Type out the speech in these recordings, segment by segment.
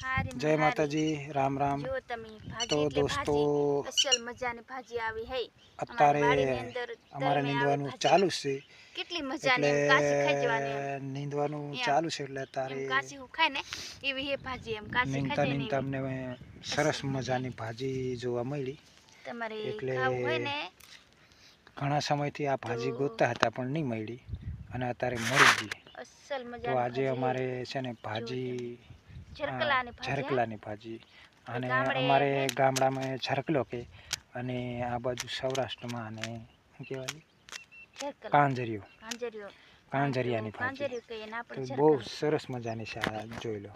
જય માતાજી રામ રામ. તો દોસ્તો મજાની ભાજી આવી અત્યારે અમારે નીંદવાનું ચાલુ છે. કેટલી મજાની કાચી ખાઈ જવાની એટલે નીંદવાનું ચાલુ છે એટલે એમ કાચી ખાય ને એવી હે ભાજી એમ કાચી નીંદતા ખાઈ નીંદતા અમને સરસ મજાની ભાજી જોવા મળી. તમારે એટલે ઘણા સમયથી આ ભાજી ગોતતા હતા પણ નહીં મળી અને અત્યારે મળી ગઈ. તો આજે અમારે છે ને ભાજી ઝરકલાની ભાજી અને અમારે ગામડામાં ઝરકલો કે અને આ બાજુ સૌરાષ્ટ્રમાં અને શું કહેવાય? કાંજરિયું કાંજરિયો કાંજરિયાની ભાજી. બહુ સરસ મજાની છે આ જોઈ લો.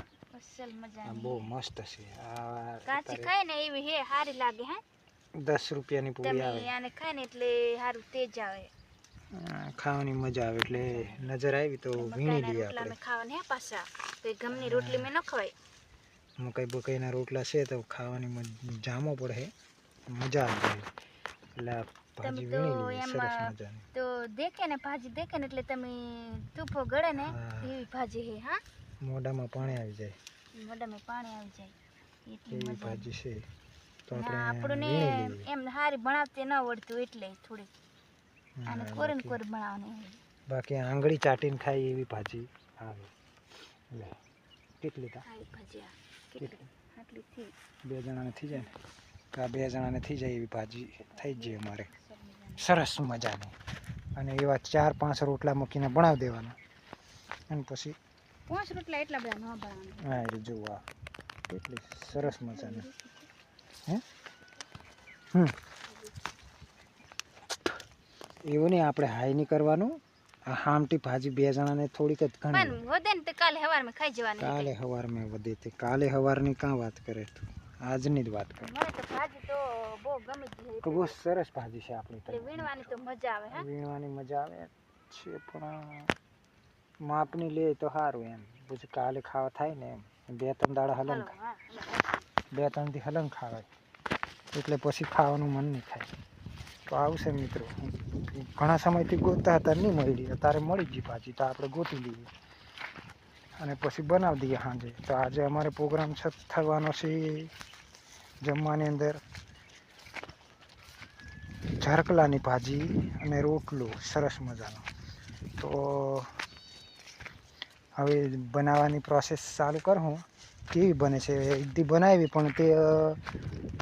બહુ મસ્ત છે. આ કાચી ખાય ને એવી હે સારી લાગે હે? દસ રૂપિયાની પૂરી આવે. આને ખાય ને એટલે સારું તેજ આવે. ખાવાની મજા આવે એટલે નજર આવી તો વીણી લઈએ આપણે. ખાવાના પાછા. તો ગમની રોટલી મેં ન ખવાય. મકાઈ બકાઈના રોટલા છે તો ખાવાની જામો પડે મજા આવી જાય એટલે ભાજી તો વીણી લઈએ સરસ મજાની. તો દેખે ને ભાજી દેખે ને એટલે તમે તૂફો ગળે ને એવી ભાજી હે હા? મોઢામાં પાણી આવી જાય. મોઢામાં પાણી આવી જાય. એટલી મજા ભાજી છે. તો આપણે આપણને એમ હારી બનાવતી ન આવડતું એટલે થોડી અને કોરી ને બાકી- કોરી બાકી આંગળી ચાટીને ખાય એવી ભાજી આવે. લે કેટલી તા? હારી ભાજી કેટલી? આટલી થી બે જણાને થઈ જાય ને? કા બે જણાને થઈ જાય એવી ભાજી. થઈ જઈએ અમારે. સરસ મજાની. અને એવા ચાર પાંચ રોટલા મૂકીને બનાવી દેવાના. અને પછી પાંચ રોટલા એટલા બધા ન બનાવવાના. હા એ જોવા કેટલી સરસ મજાની. હે? હમ. એવું નહીં આપણે હાઈ નહીં કરવાનું. આ હામટી ભાજી બે જણાને થોડીક જ ઘણી. વધે ને કાલે સવારમાં ખાઈ જવાની કાલે સવારમાં વધે તે. કાલે સવારની કાં વાત કરે તું? આજની જ વાત કરે. ભાજી તો બહુ ગમી ગઈ બહુ સરસ ભાજી છે આપણી તો વીણવાની તો મજા આવે હા? વીણવાની મજા આવે છે પણ માપની લે તો સારું એમ. પછી કાલે ખાવા થાય ને એમ. બે ત્રણ દાડા હલન હાલો, ખાય બે ત્રણથી હલન ખાવાય. એટલે પછી ખાવાનું મન નહીં થાય. તો આવશે મિત્રો. ઘણા સમયથી ગોતતા હતા, નહીં મળી. અત્યારે મળી ગઈ ભાજી તો આપણે ગોતી લઈએ. અને પછી બનાવી દઈએ સાંજે. તો આજે અમારે પ્રોગ્રામ થવાનો છે જમવાની અંદર. ઝરકલાની ભાજી અને રોટલો, સરસ મજાનો. તો હવે બનાવવાની પ્રોસેસ ચાલુ કરું. કેવી બને છે? એકદી બનાવી, પણ તે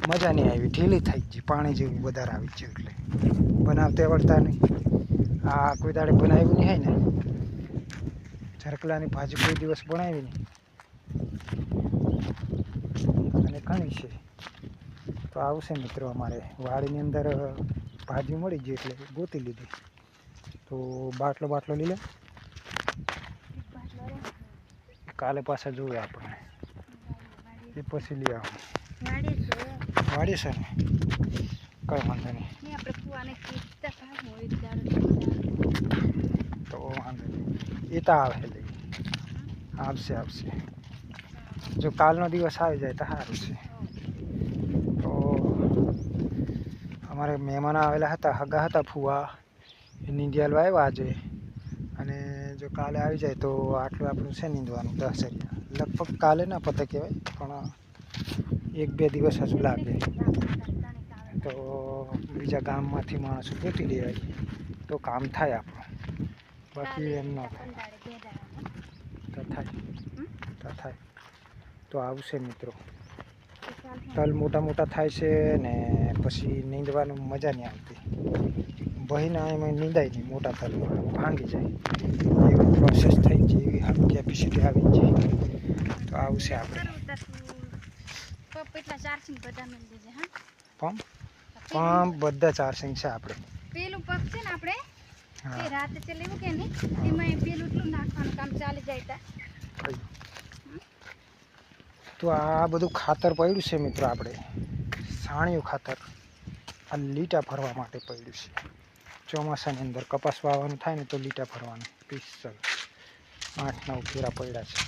મજા નહીં આવી, ઢીલી થઈ ગઈ, પાણી જેવું વધારે આવી ગયું એટલે. બનાવતા આવડતા નહીં. આ કોઈ દાડે બનાવ્યું નહીં હોય ને, ઝરકલાની ભાજી કોઈ દિવસ બનાવી નહીં. અને ઘણી છે. તો આવશે મિત્રો અમારે. વાડીની અંદર ભાજી મળી ગઈ એટલે ગોતી લીધી. તો બાટલો બાટલો લઈ લે. કાલે પાછા જોઈએ આપણે એ પછી લઈ આવું. વાડી છે. ને કઈ વાંધો નહીં. તો વાંધો નહીં. એ તો આવે લઈ આવશે આવશે. જો કાલનો દિવસ આવી જાય તો સારું છે. તો અમારે મહેમાન આવેલા હતા હગા હતા ફુવા. એ નીંદિયાલ આવ્યા આજે. અને જો કાલે આવી જાય તો આટલું આપણું છે નીંદવાનું દસ હજાર લગભગ કાલે ના પતે કહેવાય પણ એક બે દિવસ હજુ લાગે. તો બીજા ગામમાંથી માણસો ગોતી લેવાય તો કામ થાય આપણું. બાકી એમ ન થાય. તો થાય. તો થાય. તો આવશે મિત્રો. તલ મોટા મોટા થાય છે ને પછી નીંદવાનું મજા નહીં આવતી. બહીના એમાં નીંદાય નહીં, મોટા તલમાં. ભાંગી જાય. એવી પ્રોસેસ થઈ ગઈ એવી કેપેસિટી આવી જાય. તો આવશે આપણે. એટલા ચાર્જિંગ બધા મેળ દેજે હા? પંપ પંપ બધા ચાર્જિંગ છે આપણે પેલું પગ છે ને આપણે એ હા રાતે ચલાવ્યું કે નહીં? એમાં પેલું એટલું નાખવાનું કામ ચાલી જાય તા. તો આ બધું ખાતર પડ્યું છે મિત્રો આપણે સાણિયું ખાતર. આ લીટા ફરવા માટે પડ્યું છે. ચોમાસાની અંદર કપાસ વાવવાનું થાય ને તો લીટા ફરવાનું પિસ્તલ આઠ નવ ફેરા પડ્યા છે.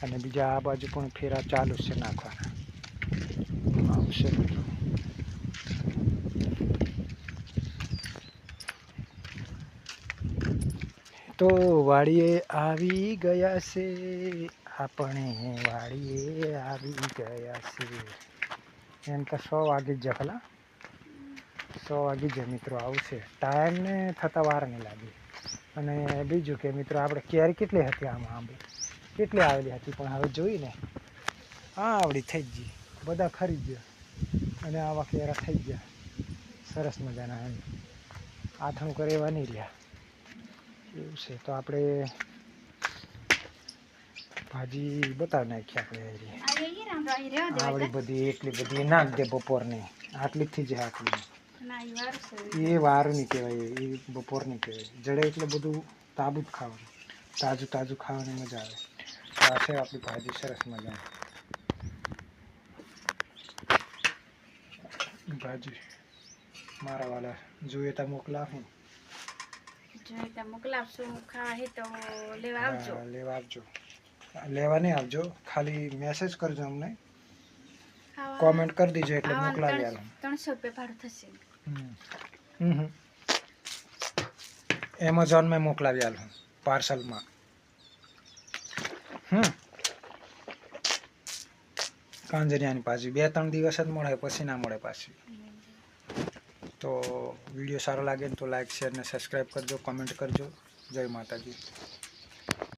અને બીજા આ બાજુ પણ ફેરા ચાલુ છે નાખવાના. મિત્રો તો વાડીએ આવી ગયા છે. આપણે વાડીએ આવી ગયા છે. એમ તો સો વાગી જ જખલા. સો વાગી જ મિત્રો આવશે. ટાઈમને થતાં વાર નહીં લાગી. અને બીજું કે મિત્રો, આપણે કેરી કેટલી હતી આમાં આંબે કેટલી આવેલી હતી? પણ હવે જોઈને. આ આવડી થઈ ગઈ. બધા ખરી ગયા અને આવા કેરા થઈ ગયા. સરસ મજાના એમ. આથણું કરે એવા નહીં રહ્યા. એવું છે. તો આપણે ભાજી બતાવી નાખીએ આપણે આવડી બધી એટલી બધી નાખ દે બપોરની. આટલીથી જ આટલી એ વાર નહીં કહેવાય એ બપોરની કહેવાય. જડે એટલે બધું તાબું જ ખાવાનું. તાજું તાજું ખાવાની મજા આવે. સાથે આપણી ભાજી સરસ મજાની. ભાજી મારા વાલા જોઈએ તો મોકલાવું જોઈએ તો મોકલાવશું ખા હે તો લેવા આવજો હા, લેવા આવજો લેવા નહીં આવજો ખાલી મેસેજ કરજો અમને ખાવા કોમેન્ટ કરી દીજો એટલે આવવાનું મોકલાવી ત્રણ- આલો ત્રણસો રૂપિયા ભાડું થશે હમ હમ એમેઝોનમાં મોકલાવી આલું પાર્સલમાં હમ કાંજરિયાની પાછી. બે, ત્રણ દિવસ જ મળે, પછી ના મળે પાછી. તો વીડિયો સારો લાગે તો લાઈક શેર ને સબસ્ક્રાઈબ કરજો કોમેન્ટ કરજો. જય માતાજી.